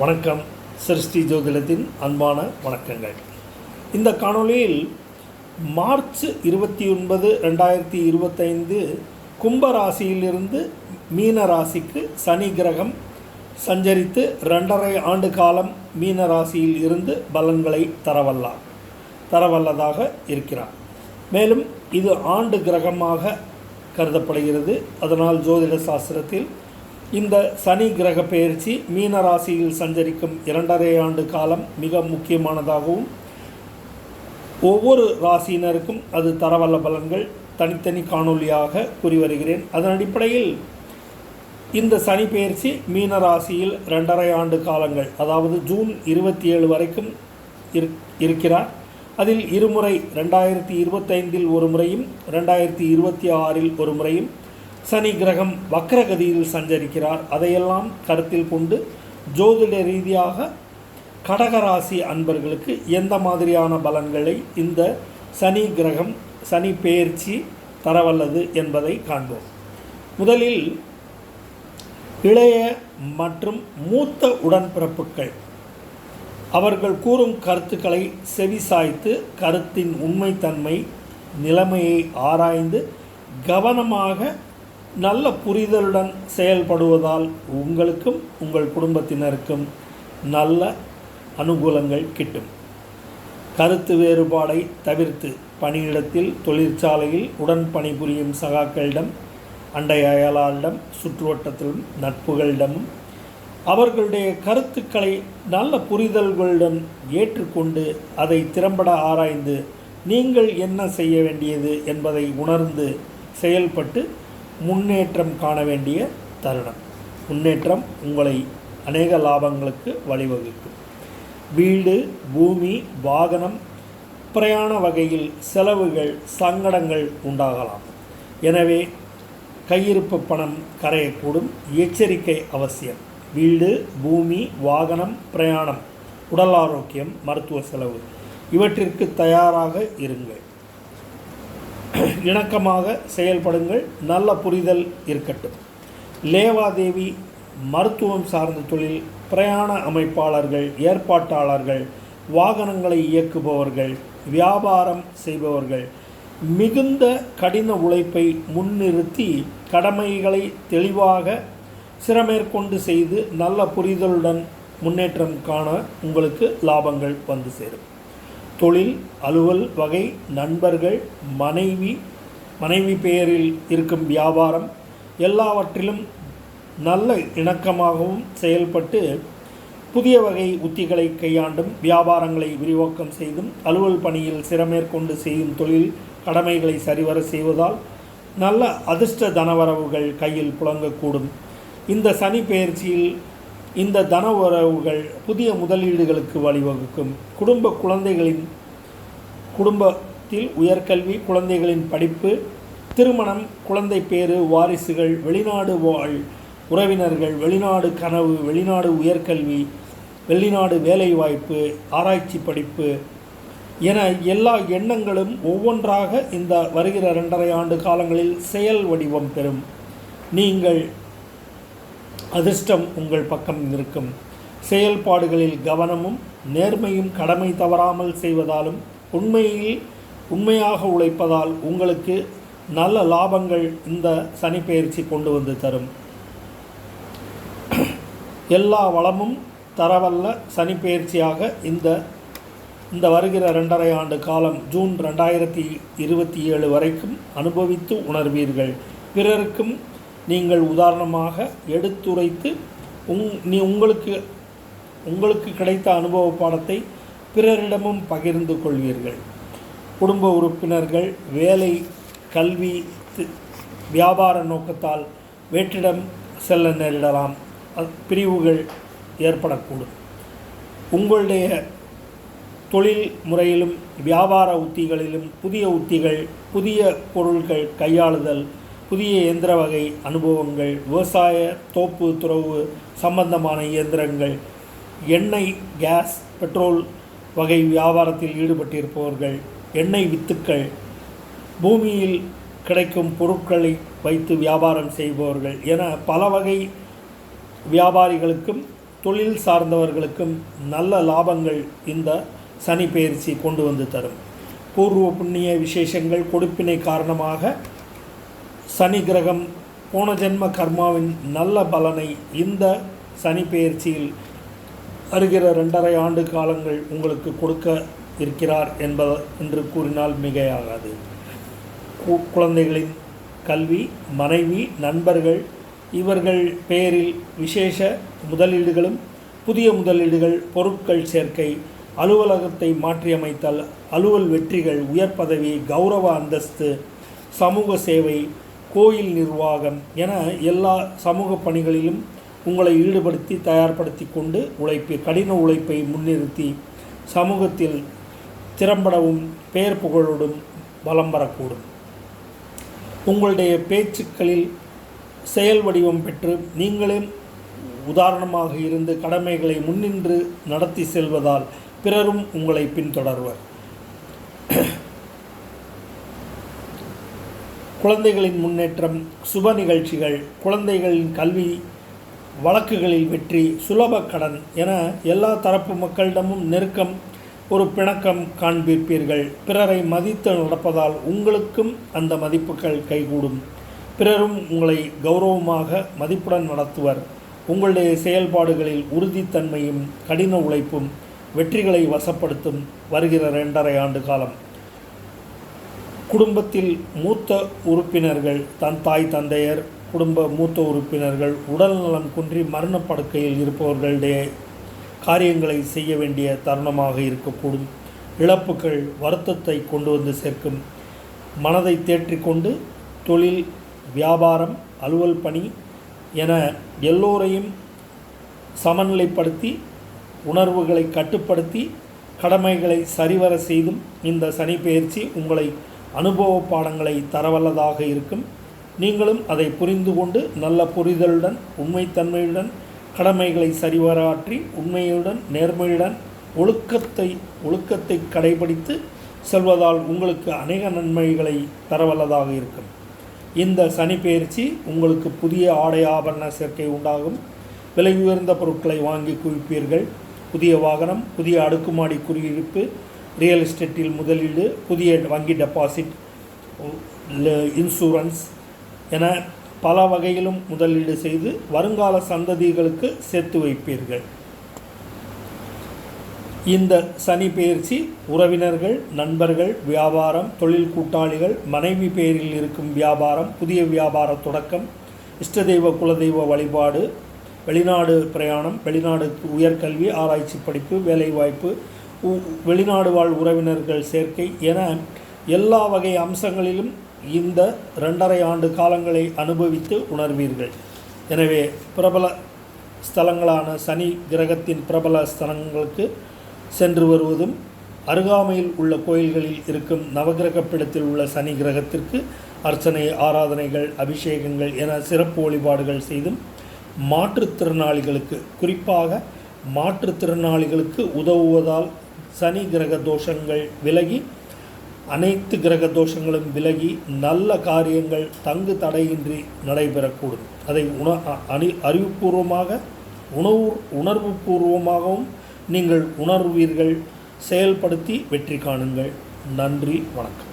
வணக்கம். சிருஷ்டி ஜோதிடத்தின் அன்பான வணக்கங்கள். இந்த காணொளியில் மார்ச் இருபத்தி ஒன்பது ரெண்டாயிரத்தி இருபத்தைந்து கும்ப ராசியிலிருந்து மீன ராசிக்கு சனி கிரகம் சஞ்சரித்து ரெண்டரை ஆண்டு காலம் மீன ராசியில் இருந்து பலன்களை தரவல்லார் தரவல்லதாக இருக்கிறார். மேலும் இது ஆண்டு கிரகமாக கருதப்படுகிறது. அதனால் ஜோதிட சாஸ்திரத்தில் இந்த சனி கிரக பெயர்ச்சி மீன ராசியில் சஞ்சரிக்கும் இரண்டரை ஆண்டு காலம் மிக முக்கியமானதாகவும் ஒவ்வொரு ராசியினருக்கும் அது தரவல்ல பலன்கள் தனித்தனி காணொளியாக கூறி வருகிறேன் அதன் அடிப்படையில் இந்த சனி பெயர்ச்சி மீன ராசியில் ரெண்டரை ஆண்டு காலங்கள் அதாவது ஜூன் இருபத்தி ஏழு வரைக்கும் இரு இருக்கிறார். அதில் இருமுறை ரெண்டாயிரத்தி இருபத்தைந்தில் ஒரு முறையும் ரெண்டாயிரத்தி இருபத்தி ஆறில் ஒரு முறையும் சனி கிரகம் வக்ரகதியில் சஞ்சரிக்கிறார். அதையெல்லாம் கருத்தில் கொண்டு ஜோதிட ரீதியாக கடகராசி அன்பர்களுக்கு எந்த மாதிரியான பலன்களை இந்த சனி கிரகம் சனி பெயர்ச்சி தரவல்லது என்பதை காண்போம். முதலில் இளைய மற்றும் மூத்த உடன்பிறப்புகள். அவர்கள் கூறும் கருத்துக்களை செவிசாய்த்து கருத்தின் உண்மைத்தன்மை நிலைமையை ஆராய்ந்து கவனமாக நல்ல புரிதலுடன் செயல்படுவதால் உங்களுக்கும் உங்கள் குடும்பத்தினருக்கும் நல்ல அனுகூலங்கள் கிட்டும். கருத்து வேறுபாடை தவிர்த்து பணியிடத்தில் தொழிற்சாலையில் உடன் பணிபுரியும் சகாக்களிடம் அண்டை அயலாரிடம் சுற்றுவட்டத்திலும் நட்புகளிடமும் அவர்களுடைய கருத்துக்களை நல்ல புரிதல்களுடன் ஏற்றுக்கொண்டு அதை திறம்பட ஆராய்ந்து நீங்கள் என்ன செய்ய வேண்டியது என்பதை உணர்ந்து செயல்பட்டு முன்னேற்றம் காண வேண்டிய தருணம். முன்னேற்றம் உங்களை அநேக லாபங்களுக்கு வழிவகுக்கும். வீடு பூமி வாகனம் பிரயாண வகையில் செலவுகள் சங்கடங்கள் உண்டாகலாம். எனவே கையிருப்பு பணம் கரையக்கூடும். எச்சரிக்கை அவசியம். வீடு பூமி வாகனம் பிரயாணம் உடல் ஆரோக்கியம் மருத்துவ செலவு இவற்றிற்கு தயாராக இருங்கள். இணக்கமாக செயல்படுங்கள். நல்ல புரிதல் இருக்கட்டும். லேவாதேவி மருத்துவம் சார்ந்த தொழில் பிரயாண அமைப்பாளர்கள் ஏற்பாட்டாளர்கள் வாகனங்களை இயக்குபவர்கள் வியாபாரம் செய்பவர்கள் மிகுந்த கடின உழைப்பை முன்னிறுத்தி கடமைகளை தெளிவாக சிறமேற்கொண்டு செய்து நல்ல புரிதலுடன் முன்னேற்றம் காண உங்களுக்கு லாபங்கள் வந்து சேரும். தொழில் அலுவல் வகை நண்பர்கள் மனைவி மனைவி பெயரில் இருக்கும் வியாபாரம் எல்லாவற்றிலும் நல்ல இணக்கமாகவும் செயல்பட்டு புதிய வகை உத்திகளை கையாண்டும் வியாபாரங்களை விரிவாக்கம் செய்தும் அலுவல் பணியில் சிறமேற்கொண்டு செய்யும் தொழில் கடமைகளை சரிவர செய்வதால் நல்ல அதிர்ஷ்ட தனவரவுகள் கையில் புழங்கக்கூடும். இந்த சனி பெயர்ச்சியில் இந்த தன உறவுகள் புதிய முதலீடுகளுக்கு வழிவகுக்கும். குடும்ப குழந்தைகளின் குடும்பத்தில் உயர்கல்வி குழந்தைகளின் படிப்பு திருமணம் குழந்தை பேறு வாரிசுகள் வெளிநாடு வாழ் உறவினர்கள் வெளிநாடு கனவு வெளிநாடு உயர்கல்வி வெளிநாடு வேலைவாய்ப்பு ஆராய்ச்சி படிப்பு என எல்லா எண்ணங்களும் ஒவ்வொன்றாக இந்த வருகிற ரெண்டரை ஆண்டு காலங்களில் செயல் வடிவம் பெறும். நீங்கள் அதிர்ஷ்டம் உங்கள் பக்கம் இருக்கும் செயல்பாடுகளில் கவனமும் நேர்மையும் கடமை தவறாமல் செய்வதாலும் உண்மையில் உண்மையாக உழைப்பதால் உங்களுக்கு நல்ல லாபங்கள் இந்த சனி பயிற்சி கொண்டு வந்து தரும். எல்லா வளமும் தரவல்ல சனி பயிற்சியாக இந்த இந்த வருகிற ரெண்டரை ஆண்டு காலம் ஜூன் ரெண்டாயிரத்தி இருபத்தி ஏழு வரைக்கும் அனுபவித்து உணர்வீர்கள். பிறருக்கும் நீங்கள் உதாரணமாக எடுத்துரைத்து உங் நீ உங்களுக்கு உங்களுக்கு கிடைத்த அனுபவ பாடத்தை பிறரிடமும் பகிர்ந்து கொள்வீர்கள். குடும்ப உறுப்பினர்கள் வேலை கல்வி வியாபார நோக்கத்தால் வேற்றிடம் செல்ல நேரிடலாம். பிரிவுகள் ஏற்படக்கூடும். உங்களுடைய தொழில் முறையிலும் வியாபார உத்திகளிலும் புதிய உத்திகள் புதிய பொருள்கள் கையாளுதல் புதிய இயந்திர வகை அனுபவங்கள் விவசாய தோப்பு துறவு சம்பந்தமான இயந்திரங்கள் எண்ணெய் கேஸ் பெட்ரோல் வகை வியாபாரத்தில் ஈடுபட்டிருப்பவர்கள் எண்ணெய் வித்துக்கள் பூமியில் கிடைக்கும் பொருட்களை வைத்து வியாபாரம் செய்பவர்கள் என பல வகை வியாபாரிகளுக்கும் தொழில் சார்ந்தவர்களுக்கும் நல்ல லாபங்கள் இந்த சனி பயிற்சி கொண்டு வந்து தரும். பூர்வ புண்ணிய விசேஷங்கள் கொடுப்பினை காரணமாக சனி கிரகம் போன ஜென்ம கர்மாவின் நல்ல பலனை இந்த சனி பெயர்ச்சியில் வருகிற ரெண்டரை ஆண்டு காலங்கள் உங்களுக்கு கொடுக்க இருக்கிறார் என்பது என்று கூறினால் மிகையாகாது. கு- குழந்தைகளின் கல்வி மனைவி நண்பர்கள் இவர்கள் பெயரில் விசேஷ முதலீடுகளும் புதிய முதலீடுகள் பொருட்கள் சேர்க்கை அலுவலகத்தை மாற்றியமைத்தல் அலுவல் வெற்றிகள் உயர் பதவி கௌரவ அந்தஸ்து சமூக சேவை கோயில் நிர்வாகம் என எல்லா சமூக பணிகளிலும் உங்களை ஈடுபடுத்தி தயார்படுத்தி கொண்டு உழைப்பு கடின உழைப்பை முன்னிறுத்தி சமூகத்தில் திறம்படவும் பெயர் புகழோடும் வலம் வரக்கூடும். உங்களுடைய பேச்சுக்களில் செயல் வடிவம் பெற்று நீங்களே உதாரணமாக இருந்து கடமைகளை முன்னின்று நடத்தி செல்வதால் பிறரும் உங்களை பின்தொடர்வர். குழந்தைகளின் முன்னேற்றம் சுப நிகழ்ச்சிகள் குழந்தைகளின் கல்வி வழக்குகளில் வெற்றி சுலப கடன் என எல்லா தரப்பு மக்களிடமும் நெருக்கம் ஒரு பிணக்கம் காண்பிப்பீர்கள். பிறரை மதித்து நடப்பதால் உங்களுக்கும் அந்த மதிப்புகள் கைகூடும். பிறரும் உங்களை கௌரவமாக மதிப்புடன் நடத்துவர். உங்களுடைய செயல்பாடுகளில் உறுதித்தன்மையும் கடின உழைப்பும் வெற்றிகளை வசப்படுத்தும் வருகிற ரெண்டரை ஆண்டு காலம். குடும்பத்தில் மூத்த உறுப்பினர்கள் தன் தாய் தந்தையர் குடும்ப மூத்த உறுப்பினர்கள் உடல்நலம் குன்றி மரணப்படுக்கையில் இருப்பவர்களுடைய காரியங்களை செய்ய வேண்டிய தருணமாக இருக்கக்கூடும். இழப்புகள் வருத்தத்தை கொண்டு வந்து சேர்க்கும். மனதை தேற்றிக்கொண்டு தொழில் வியாபாரம் அலுவல் பணி என எல்லோரையும் சமநிலைப்படுத்தி உணர்வுகளை கட்டுப்படுத்தி கடமைகளை சரிவர செய்தும் இந்த சனி பயிற்சி உங்களை அனுபவ பாடங்களை தரவல்லதாக இருக்கும். நீங்களும் அதை புரிந்து கொண்டு நல்ல புரிதலுடன் உண்மைத்தன்மையுடன் கடமைகளை சரிவராற்றி உண்மையுடன் நேர்மையுடன் ஒழுக்கத்தை ஒழுக்கத்தை கடைபிடித்து செல்வதால் உங்களுக்கு அநேக நன்மைகளை தரவல்லதாக இருக்கும். இந்த சனி பயிற்சி உங்களுக்கு புதிய ஆடை ஆபரண சேர்க்கை உண்டாகும். விலை உயர்ந்த பொருட்களை வாங்கி குவிப்பீர்கள். புதிய வாகனம் புதிய அடுக்குமாடி குடியிருப்பு ரியல் எஸ்டேட்டில் முதலீடு புதிய வங்கி டெபாசிட் இன்சூரன்ஸ் என பல வகையிலும் முதலீடு செய்து வருங்கால சந்ததிகளுக்கு சேர்த்து வைப்பீர்கள். இந்த சனி பெயர்ச்சி உறவினர்கள் நண்பர்கள் வியாபாரம் தொழில் கூட்டாளிகள் மனைவி பெயரில் இருக்கும் வியாபாரம் புதிய வியாபார தொடக்கம் இஷ்டதெய்வ குலதெய்வ வழிபாடு வெளிநாடு பிரயாணம் வெளிநாடு உயர்கல்வி ஆராய்ச்சி படிப்பு வேலைவாய்ப்பு வெளிநாடு வாழ் உறவினர்கள் சேர்க்கை என எல்லா வகை அம்சங்களிலும் இந்த ரெண்டரை ஆண்டு காலங்களை அனுபவித்து உணர்வீர்கள். எனவே பிரபல ஸ்தலங்களான சனி கிரகத்தின் பிரபல ஸ்தலங்களுக்கு சென்று வருவதும் அருகாமையில் உள்ள கோயில்களில் இருக்கும் நவகிரக பிடத்தில் உள்ள சனி கிரகத்திற்கு அர்ச்சனை ஆராதனைகள் அபிஷேகங்கள் என சிறப்பு வழிபாடுகள் செய்தும் மாற்றுத்திறனாளிகளுக்கு குறிப்பாக மாற்றுத்திறனாளிகளுக்கு உதவுவதால் சனி கிரக தோஷங்கள் விலகி அனைத்து கிரக தோஷங்களும் விலகி நல்ல காரியங்கள் தங்கு தடையின்றி நடைபெறக்கூடும். அதை உண அ- அணி அறிவுபூர்வமாக உணவு உணர்வு பூர்வமாகவும் நீங்கள் உணர்வீர்கள். செயல்படுத்தி வெற்றி காணுங்கள். நன்றி வணக்கம்.